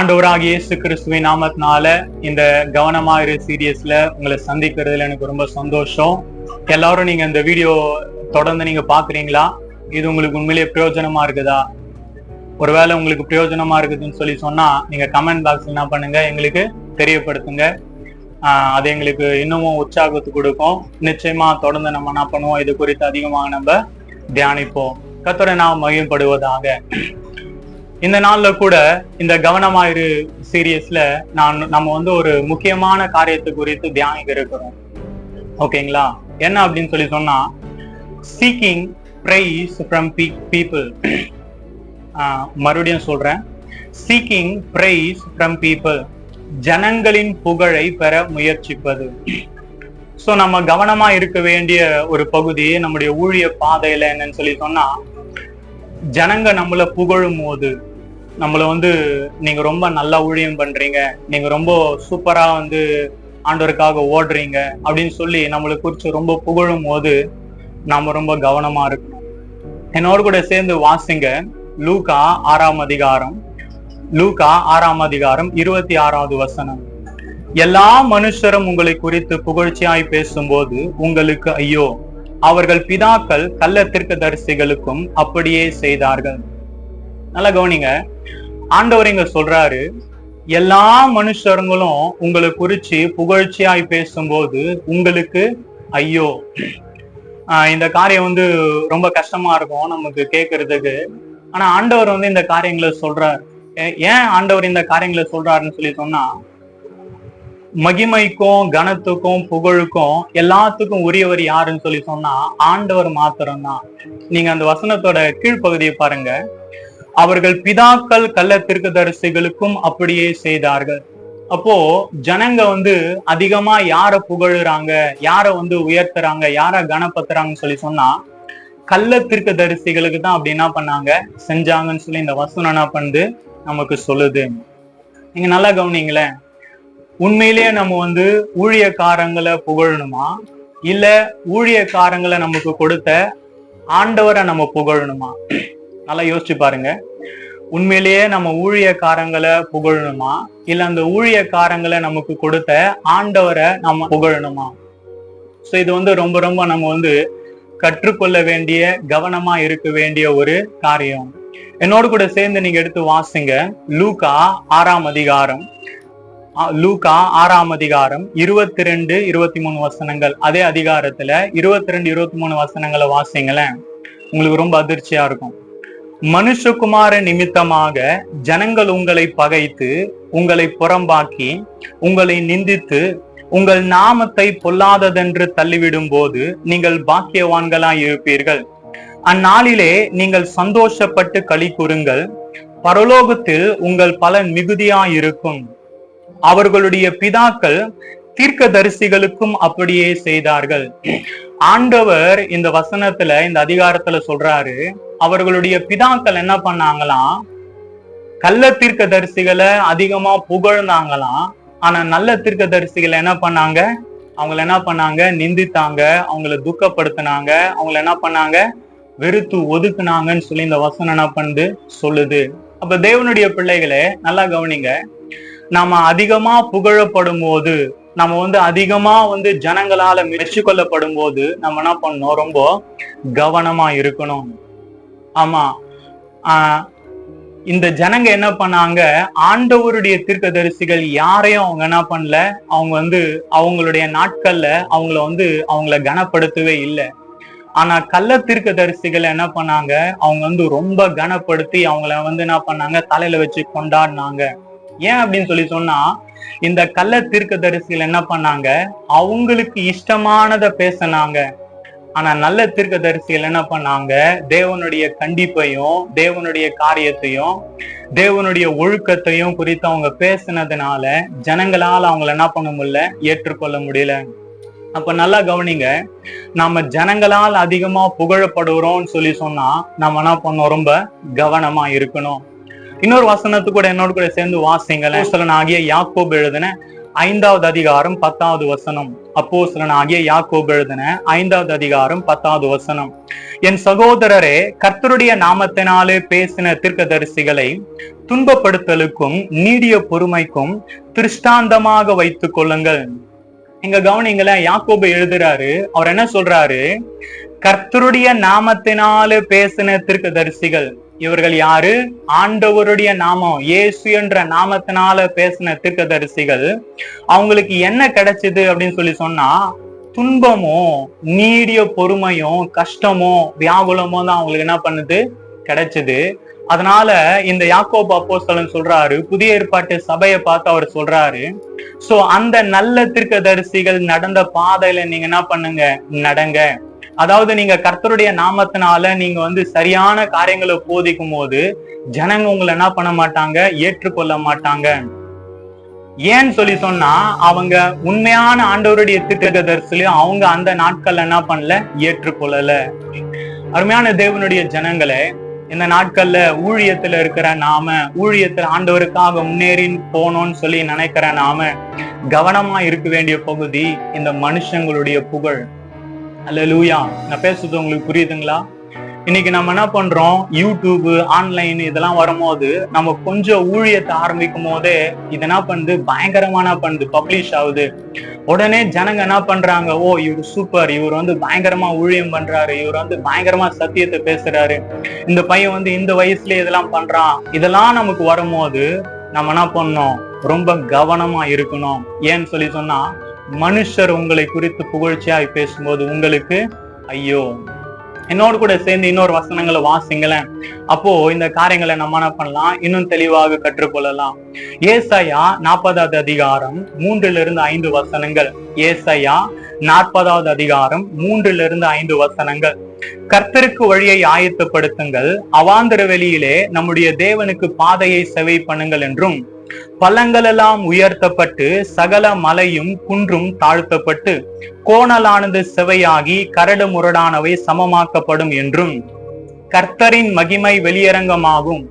ஆண்டவராக இயேசு கிறிஸ்துவின் நாமத்தினால இந்த கவனமா இரு சீரியஸ்ல உங்களை சந்திக்கிறதுல எனக்கு ரொம்ப சந்தோஷம். எல்லாரும் நீங்க இந்த வீடியோ தொடர்ந்து நீங்க பாக்குறீங்களா? இது உங்களுக்கு உண்மையிலேயே பிரயோஜனமா இருக்குதா? ஒருவேளை உங்களுக்கு பிரயோஜனமா இருக்குதுன்னு சொல்லி சொன்னா நீங்க கமெண்ட் பாக்ஸ் என்ன பண்ணுங்க? எங்களுக்கு தெரியப்படுத்துங்க. அது எங்களுக்கு இன்னமும் உற்சாகத்து கொடுக்கும். நிச்சயமா தொடர்ந்து நம்ம என்ன பண்ணுவோம்? இது குறித்து அதிகமாக நம்ம தியானிப்போம். கத்தோட நாம் மகிழ்படுவதாக இந்த நாள்ல கூட இந்த கவனமாயிரு சீரியஸ்ல நான் நம்ம வந்து ஒரு முக்கியமான காரியத்தை குறித்து தியானிக்க இருக்கிறோம். ஓகேங்களா? என்ன அப்படின்னு சொல்லி சொன்னா சீக்கிங் பிரைஸ் ஃப்ரம் பீப்புள் மறுபடியும் சொல்றேன். சீக்கிங் பிரைஸ் ஃப்ரம் பீப்புள் ஜனங்களின் புகழை பெற முயற்சிப்பது. ஸோ நம்ம கவனமா இருக்க வேண்டிய ஒரு பகுதி நம்முடைய ஊழிய பாதையில என்னன்னு சொல்லி சொன்னா ஜனங்க நம்மள புகழும் போது நம்மள வந்து நீங்க ரொம்ப நல்லா ஊழியம் பண்றீங்க. நீங்க ரொம்ப சூப்பரா வந்து ஆண்டவருக்காக ஓடுறீங்க அப்படின்னு சொல்லி நம்மளை குறிச்சு ரொம்ப புகழும் போது நாம ரொம்ப கவனமா இருக்கணும். என்னோட கூட சேர்ந்து வாசிங்க. லூகா ஆறாம் அதிகாரம். லூகா ஆறாம் அதிகாரம் இருபத்தி ஆறாவது வசனம். எல்லா மனுஷரும் உங்களை குறித்து புகழ்ச்சியாய் பேசும்போது உங்களுக்கு ஐயோ. அவர்கள் பிதாக்கள் கள்ள தரிசிகளுக்கும் அப்படியே செய்தார்கள். நல்லா கவனிங்க. ஆண்டவர் இங்க சொல்றாரு எல்லா மனுஷருங்களும் உங்களை குறிச்சு புகழ்ச்சியாய் பேசும்போது உங்களுக்கு ஐயோ. ஆஹ் இந்த காரியம் வந்து ரொம்ப கஷ்டமா இருக்கும் நமக்கு கேட்கறதுக்கு ஆனா ஆண்டவர் வந்து இந்த காரியங்களை சொல்றாரு. ஏ- ஏன் ஆண்டவர் இந்த காரியங்களை சொல்றாருன்னு சொல்லி சொன்னா மகிமைக்கும் கனத்துக்கும் புகழுக்கும் எல்லாத்துக்கும் உரியவர் யாருன்னு சொல்லி சொன்னா ஆண்டவர் மாத்திரம்தான். நீங்க அந்த வசனத்தோட கீழ்ப்பகுதியை பாருங்க. அவர்கள் பிதாக்கள் கள்ள தரிசிகளுக்கும் அப்படியே செய்தார்கள். அப்போ ஜனங்க வந்து அதிகமா யார புகழுறாங்க யார வந்து உயர்த்துறாங்க யார கனப்படுத்துறாங்கன்னு சொல்லி சொன்னா கள்ள தரிசிகளுக்கு தான் அப்படி என்ன பண்ணாங்க? செஞ்சாங்கன்னு சொல்லி இந்த வசனம் என்ன பண்ணுது? நமக்கு சொல்லுது. நீங்க நல்லா கவனிங்களேன். உண்மையிலேயே நம்ம வந்து ஊழியக்காரங்களை புகழணுமா? இல்ல ஊழியக்காரங்களை நமக்கு கொடுத்த ஆண்டவரை நம்ம புகழணுமா? நல்லா யோசிச்சு பாருங்க. உண்மையிலேயே நம்ம ஊழியக்காரங்களை புகழணுமா? இல்ல அந்த ஊழியக்காரங்களை நமக்கு கொடுத்த ஆண்டவரை நம்ம புகழணுமா? சோ இது வந்து ரொம்ப ரொம்ப நம்ம வந்து கற்றுக்கொள்ள வேண்டிய கவனமா இருக்க வேண்டிய ஒரு காரியம். என்னோடு கூட சேர்ந்து நீங்க எடுத்து வாசிங்க. லூகா ஆறாம் அதிகாரம். லூகா ஆறாம் அதிகாரம் இருபத்தி ரெண்டு இருபத்தி மூணு வசனங்கள். அதே அதிகாரத்துல இருபத்தி ரெண்டு இருபத்தி மூணு வசனங்களை வாசிங்களேன். உங்களுக்கு ரொம்ப அதிர்ச்சியா இருக்கும். மனுஷகுமார நிமித்தமாக ஜனங்கள் உங்களை பகைத்து உங்களை புறம்பாக்கி உங்களை நிந்தித்து உங்கள் நாமத்தை பொல்லாததென்று தள்ளிவிடும் போது நீங்கள் பாக்கியவான்களாய் இருப்பீர்கள். அந்நாளிலே நீங்கள் சந்தோஷப்பட்டு களி கூறுங்கள். பரலோகத்தில் உங்கள் பலன் மிகுதியாயிருக்கும் அவர்களுடைய பிதாக்கள் தீர்க்க தரிசிகளுக்கும் அப்படியே செய்தார்கள். ஆண்டவர் இந்த வசனத்துல இந்த அதிகாரத்துல சொல்றாரு அவர்களுடைய பிதாக்கள் என்ன பண்ணாங்களாம்? கள்ள தீர்க்கதரிசிகளை அதிகமா புகழ்ந்தாங்களாம். ஆனா நல்ல தீர்க்கதரிசிகளை என்ன பண்ணாங்க? அவங்கள என்ன பண்ணாங்க? நிந்தித்தாங்க அவங்கள துக்கப்படுத்தினாங்க அவங்கள என்ன பண்ணாங்க? வெறுத்து ஒதுக்குனாங்கன்னு சொல்லி இந்த வசனம் என்ன பண்ணுது? சொல்லுது. அப்ப தேவனுடைய பிள்ளைகளே நல்லா கவனிங்க. நாம அதிகமா புகழப்படும் போது நம்ம வந்து அதிகமா வந்து ஜனங்களால மெச்சு கொள்ளப்படும் போது நம்ம என்ன பண்ணோம் ரொம்ப கவனமா இருக்கணும். ஆமா. இந்த ஜனங்க என்ன பண்ணாங்க? ஆண்டவருடைய தீர்க்கதரிசிகள் யாரையும் அவங்க என்ன பண்ணல? அவங்க வந்து அவங்களுடைய நாட்கள்ல அவங்கள வந்து அவங்கள கனப்படுத்தவே இல்லை. ஆனா கள்ள தீர்க்கதரிசிகள் என்ன பண்ணாங்க? அவங்க வந்து ரொம்ப கனப்படுத்தி அவங்கள வந்து என்ன பண்ணாங்க? தலையில வச்சு கொண்டாடினாங்க. ஏன் அப்படின்னு சொல்லி சொன்னா இந்த கள்ள தீர்க்க தரிசிகள் என்ன பண்ணாங்க? அவங்களுக்கு இஷ்டமானதை பேசினாங்க. ஆனா நல்ல தீர்க்கதரிசிகள் என்ன பண்ணாங்க? தேவனுடைய கண்டிப்பையும் தேவனுடைய காரியத்தையும் தேவனுடைய ஒழுக்கத்தையும் குறித்து அவங்க பேசினதுனால ஜனங்களால அவங்கள என்ன பண்ண முடியல? ஏற்றுக்கொள்ள முடியல. அப்ப நல்லா கவனிங்க. நாம ஜனங்களால் அதிகமா புகழப்படுகிறோம்னு சொல்லி சொன்னா நம்ம என்ன பண்ணோம் ரொம்ப கவனமா இருக்கணும். இன்னொரு வசனத்து கூட என்னோட கூட சேர்ந்து வாசிங்களேன். ஆகிய யாக்கோப் எழுதுன ஐந்தாவது அதிகாரம் பத்தாவது வசனம். அப்போ ஆகிய யாக்கோபு எழுதின ஐந்தாவது அதிகாரம் பத்தாவது வசனம். என் சகோதரரே கர்த்தருடைய நாமத்தினாலே பேசின தீர்க்கதரிசிகளை துன்பப்படுத்தலுக்கும் நீடிய பொறுமைக்கும் திருஷ்டாந்தமாக வைத்துக் கொள்ளுங்கள். எங்க கவனிங்களேன் யாக்கோபு எழுதுறாரு அவர் என்ன சொல்றாரு? கர்த்தருடைய நாமத்தினாலே பேசின தீர்க்கதரிசிகள் இவர்கள் யாரு? ஆண்டவருடைய நாமம் இயேசு என்ற நாமத்தினால பேசின தீர்க்கதரிசிகள் அவங்களுக்கு என்ன கிடைச்சது அப்படின்னு சொல்லி சொன்னா துன்பமும் நீடிய பொறுமையும் கஷ்டமோ வியாகுலமோ தான் அவங்களுக்கு என்ன பண்ணுது? கிடைச்சது. அதனால இந்த யாக்கோப் அப்போஸ்தலன் சொல்றாரு புதிய ஏற்பாட்டு சபையை பார்த்து அவர் சொல்றாரு சோ அந்த நல்ல தீர்க்கதரிசிகள் நடந்த பாதையில நீங்க என்ன பண்ணுங்க? நடங்க. அதாவது நீங்க கர்த்தருடைய நாமத்தினால நீங்க வந்து சரியான காரியங்களை போதிக்கும் போது ஜனங்க உங்களை என்ன பண்ண மாட்டாங்க? ஏற்றுக்கொள்ள மாட்டாங்க. ஏன்னு சொல்லி சொன்னா அவங்க உண்மையான ஆண்டவருடைய திட்டதர்சிலையும் அவங்க அந்த நாட்கள்ல என்ன பண்ணல? ஏற்றுக்கொள்ளல. அருமையான தேவனுடைய ஜனங்களை இந்த நாட்கள்ல ஊழியத்துல இருக்கிற நாம ஊழியத்துல ஆண்டவருக்காக முன்னேறி போனோம்னு சொல்லி நினைக்கிற நாம கவனமா இருக்க வேண்டிய பகுதி இந்த மனுஷங்களுடைய புகழ். அல்ல லூயா நான் பேசுறது உங்களுக்கு புரியுதுங்களா? இன்னைக்கு நம்ம என்ன பண்றோம்? யூடியூப் ஆன்லைன் இதெல்லாம் வரும்போது நம்ம கொஞ்சம் ஊழியத்தை ஆரம்பிக்கும் போதே இது என்ன பண்ணுது? பயங்கரமான பண்ணுது? பப்ளிஷ் ஆகுது. உடனே ஜனங்க என்ன பண்றாங்க? ஓ இவர் சூப்பர் இவர் வந்து பயங்கரமா ஊழியம் பண்றாரு. இவர் வந்து பயங்கரமா சத்தியத்தை பேசுறாரு. இந்த பையன் வந்து இந்த வயசுல இதெல்லாம் பண்றான். இதெல்லாம் நமக்கு வரும்போது நம்ம என்ன பண்ணோம் ரொம்ப கவனமா இருக்கணும். ஏன்னு சொல்லி சொன்னா மனுஷர் உங்களை குறித்து புகழ்ச்சியாய் பேசும்போது உங்களுக்கு ஐயோ. என்னோடு கூட சேர்ந்து இன்னொரு வசனங்களை வாசிங்களேன். அப்போ இந்த காரியங்களை நம்ம என்ன பண்ணலாம்? இன்னும் தெளிவாக கற்றுக்கொள்ளலாம். ஏசையா நாற்பதாவது அதிகாரம் மூன்றுல இருந்து ஐந்து வசனங்கள். ஏசையா நாற்பதாவது அதிகாரம் மூன்றுல இருந்து ஐந்து வசனங்கள். கர்த்தருக்கு வழியை ஆயத்தப்படுத்துங்கள். அவாந்தர வெளியிலே நம்முடைய தேவனுக்கு பாதையை செவை பண்ணுங்கள் என்றும் பள்ளங்களெல்லாம் உயர்த்தப்பட்டு சகல மலையும் குன்றும் தாழ்த்தப்பட்டு கோணலானது செவையாகி கரடு முரடானவை சமமாக்கப்படும் என்றும் கர்த்தரின் மகிமை வெளியரங்கமாகும்.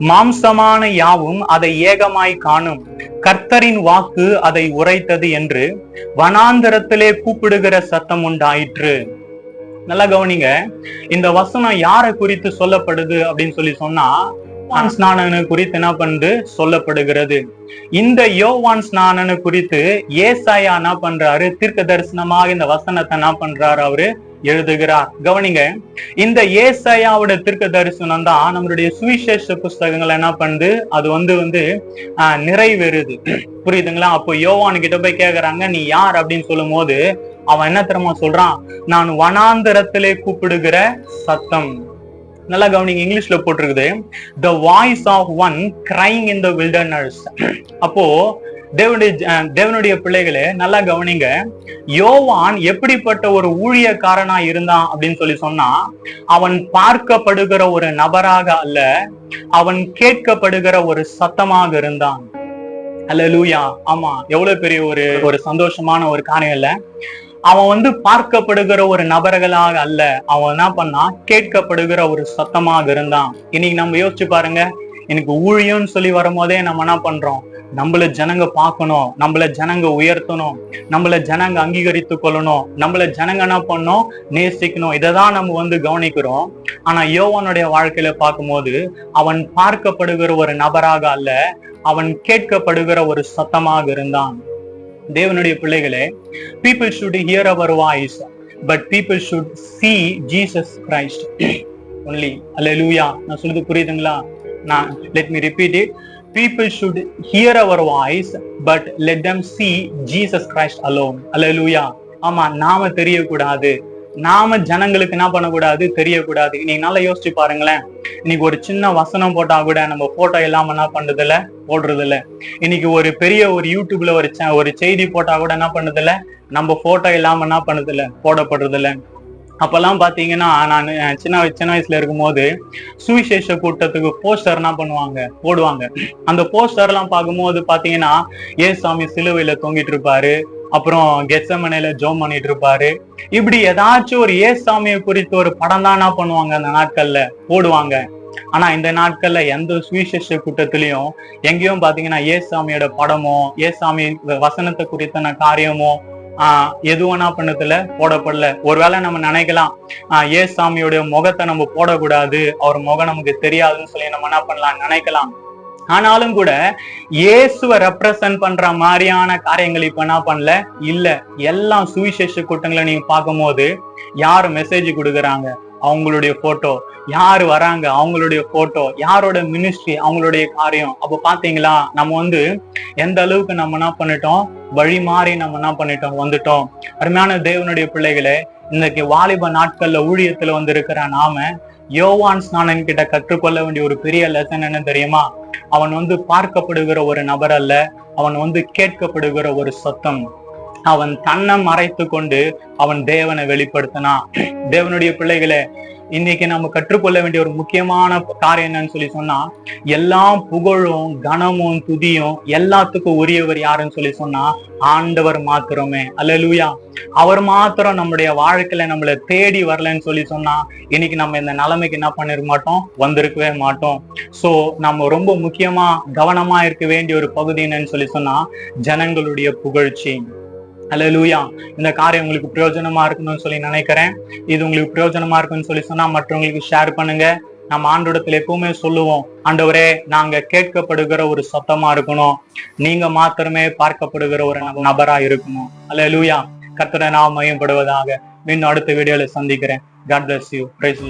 மாம்சமான யாவும் அதை ஏகமாய் காணும். கர்த்தரின் வாக்கு அதை உரைத்தது என்று வனாந்தரத்திலே கூப்பிடுகிற சத்தம் உண்டாயிற்று. நல்லா கவனிங்க. இந்த வசனம் யாரை குறித்து சொல்லப்படுது அப்படின்னு சொல்லி சொன்னா யோவான் ஸ்நானனு குறித்து என்ன பண்ணுது சொல்லப்படுகிறது. இந்த யோவான் ஸ்நானனு குறித்து ஏசாயா என்ன பண்றாரு? தீர்க்க தரிசனமாக இந்த வசனத்தை என்ன பண்றாரு அவரு? எழுதுகிறார். கவனிங்க இந்த ஏசாயாவோட தீர்க்க தரிசனம் தான் நம்மளுடைய சுவிசேஷ புஸ்தகங்கள் என்ன பண்ணுது அது வந்து வந்து ஆஹ் நிறைவேறுது. புரியுதுங்களா? அப்போ யோவான் கிட்ட போய் கேக்குறாங்க நீ யார்? அப்படின்னு சொல்லும் போது அவன் என்ன தெரியுமா சொல்றான்? நான் வனாந்தரத்திலே கூப்பிடுகிற சத்தம். நல்லா கவனிங்க இங்கிலீஷ்ல போட்டிருக்குது. The voice of one crying in the wilderness அப்போ தேவனுடைய தேவனுடைய பிள்ளைகளே நல்லா கவனிங்க. யோவான் எப்படிப்பட்ட ஒரு ஊழியக்காரனா இருந்தான் அப்படின்னு சொல்லி சொன்னா அவன் பார்க்கப்படுகிற ஒரு நபராக அல்ல அவன் கேட்கப்படுகிற ஒரு சத்தமாக இருந்தான். அல்ல லூயா ஆமா எவ்வளவு பெரிய ஒரு ஒரு சந்தோஷமான ஒரு காரியம் இல்ல. அவன் வந்து பார்க்கப்படுகிற ஒரு நபர்களாக அல்ல. அவன் என்ன பண்ணா கேட்கப்படுகிற ஒரு சத்தமாக இருந்தான். இன்னைக்கு நம்ம யோசிச்சு பாருங்க. எனக்கு ஊழியம்னு சொல்லி வரும்போதே நம்ம என்ன பண்றோம்? நம்மள ஜனங்க பார்க்கணும். நம்மள ஜனங்க உயர்த்தணும். நம்மள ஜனங்க அங்கீகரித்து கொள்ளணும். நம்மள ஜனங்க என்ன பண்ணணும் நேசிக்கணும். இதை தான் நம்ம வந்து கவனிக்கிறோம். ஆனா யோவனுடைய வாழ்க்கையில பார்க்கும்போது அவன் பார்க்கப்படுகிற ஒரு நபராக அல்ல அவன் கேட்கப்படுகிற ஒரு சத்தமாக இருந்தான். தேவனுடைய பிள்ளைகளே people should hear our voice but people should see Jesus Christ only அல்ல லூயா நான் சொல்றது புரியுதுங்களா நான் let me repeat it people should hear our voice but let them see Jesus Christ alone அல்ல லூயா ஆமா நாம தெரியக்கூடாது நாம ஜனங்களுக்கு என்ன பண்ணக்கூடாது தெரியக்கூடாது நீங்க நல்லா யோசிச்சு பாருங்களேன் இன்னைக்கு ஒரு சின்ன வசனம் போட்டா கூட நம்ம போட்டோ இல்லாம என்ன பண்றது இல்ல போடுறது இல்ல இன்னைக்கு ஒரு பெரிய ஒரு யூடியூப்ல ஒரு ஒரு செய்தி போட்டா கூட என்ன பண்ணுது இல்ல நம்ம போட்டோ இல்லாம என்ன பண்ணுது இல்ல போடப்படுறது இல்ல அப்பெல்லாம் பாத்தீங்கன்னா நான் சின்ன சின்ன வயசுல இருக்கும்போது சுவிசேஷ கூட்டத்துக்கு போஸ்டர் என்ன பண்ணுவாங்க? போடுவாங்க. அந்த போஸ்டர் எல்லாம் பார்க்கும்போது பாத்தீங்கன்னா ஏசாமி சிலுவையில தொங்கிட்டு இருப்பாரு? அப்புறம் கெச்சமனையில ஜோம் பண்ணிட்டு இருப்பாரு. இப்படி ஏதாச்சும் ஒரு ஏசாமியை குறித்து ஒரு படம் தான் என்ன பண்ணுவாங்க அந்த நாட்கள்ல போடுவாங்க. ஆனா இந்த நாட்கள்ல எந்த சுவிசேஷ கூட்டத்திலையும் எங்கேயும் பாத்தீங்கன்னா ஏசாமியோட படமோ ஏசாமி வசனத்தை குறித்தான காரியமோ ஆஹ் எதுவனா பண்ணதுல போடப்படல. ஒருவேளை நம்ம நினைக்கலாம் ஆஹ் ஏசாமியோட முகத்தை நம்ம போடக்கூடாது அவர் முகம் நமக்கு தெரியாதுன்னு சொல்லி நம்ம என்ன பண்ணலாம் நினைக்கலாம். ஆனாலும் கூட இயேசுவை ரெப்ரசன்ட் பண்ற மாதிரியான காரியங்கள் இப்ப என்ன பண்ணல? இல்ல எல்லா சுவிசேஷ கூட்டங்களை நீங்க பார்க்கும்போது யாரு மெசேஜ் கொடுக்குறாங்க? அவங்களுடைய போட்டோ யாரு வராங்க? அவங்களுடைய போட்டோ யாரோட மினிஸ்ட்ரி அவங்களுடைய காரியம். அப்ப பாத்தீங்களா நம்ம வந்து எந்த அளவுக்கு நம்ம என்ன பண்ணிட்டோம்? வழி மாறி நம்ம என்ன பண்ணிட்டோம்? வந்துட்டோம். அருமையான தேவனுடைய பிள்ளைகளை இன்னைக்கு வாலிப நாட்கள்ல ஊழியத்துல வந்து இருக்கிற நாம யோவான் ஸ்நானன் கிட்ட கற்றுக்கொள்ள வேண்டிய ஒரு பெரிய லெசன் என்ன தெரியுமா? அவன் வந்து பார்க்கப்படுகிற ஒரு நபர் அல்ல அவன் வந்து கேட்கப்படுகிற ஒரு சத்தம். அவன் தன்னை மறைத்து கொண்டு அவன் தேவனை வெளிப்படுத்தினான். தேவனுடைய பிள்ளைகளே இன்னைக்கு நம்ம கற்றுக்கொள்ள வேண்டிய ஒரு முக்கியமான காரியம் என்னன்னு சொல்லி சொன்னா எல்லா புகழும் கனமும் துதியும் எல்லாத்துக்கும் உரியவர் யாருன்னு சொல்லி சொன்னா ஆண்டவர் மாத்திரமே. அல்லேலூயா. அவர் மாத்திரம் நம்முடைய வாழ்க்கையில நம்மள தேடி வரலன்னு சொல்லி சொன்னா இன்னைக்கு நம்ம இந்த நிலைமைக்கு என்ன பண்ணிருக்க மாட்டோம்? வந்திருக்கவே மாட்டோம். சோ நம்ம ரொம்ப முக்கியமா கவனமா இருக்க வேண்டிய ஒரு பகுதி என்னன்னு சொல்லி சொன்னா ஜனங்களுடைய புகழ்ச்சி. அல்லேலூயா இந்த காரியம் உங்களுக்கு பிரயோஜனமா இருக்கணும்னு சொல்லி நினைக்கிறேன். இது உங்களுக்கு பிரயோஜனமா இருக்குன்னு சொல்லி சொன்னா மற்றவங்களுக்கு ஷேர் பண்ணுங்க. நம்ம ஆண்டோடத்துல எப்பவுமே சொல்லுவோம் ஆண்டவரே நாங்க கேட்கப்படுகிற ஒரு சத்தமா இருக்கணும். நீங்க மாத்திரமே பார்க்கப்படுகிற ஒரு நபரா இருக்கணும். அல்லேலூயா கர்த்தரை நான் மையப்படுவதாக இன்னும் அடுத்த வீடியோல சந்திக்கிறேன். God bless you price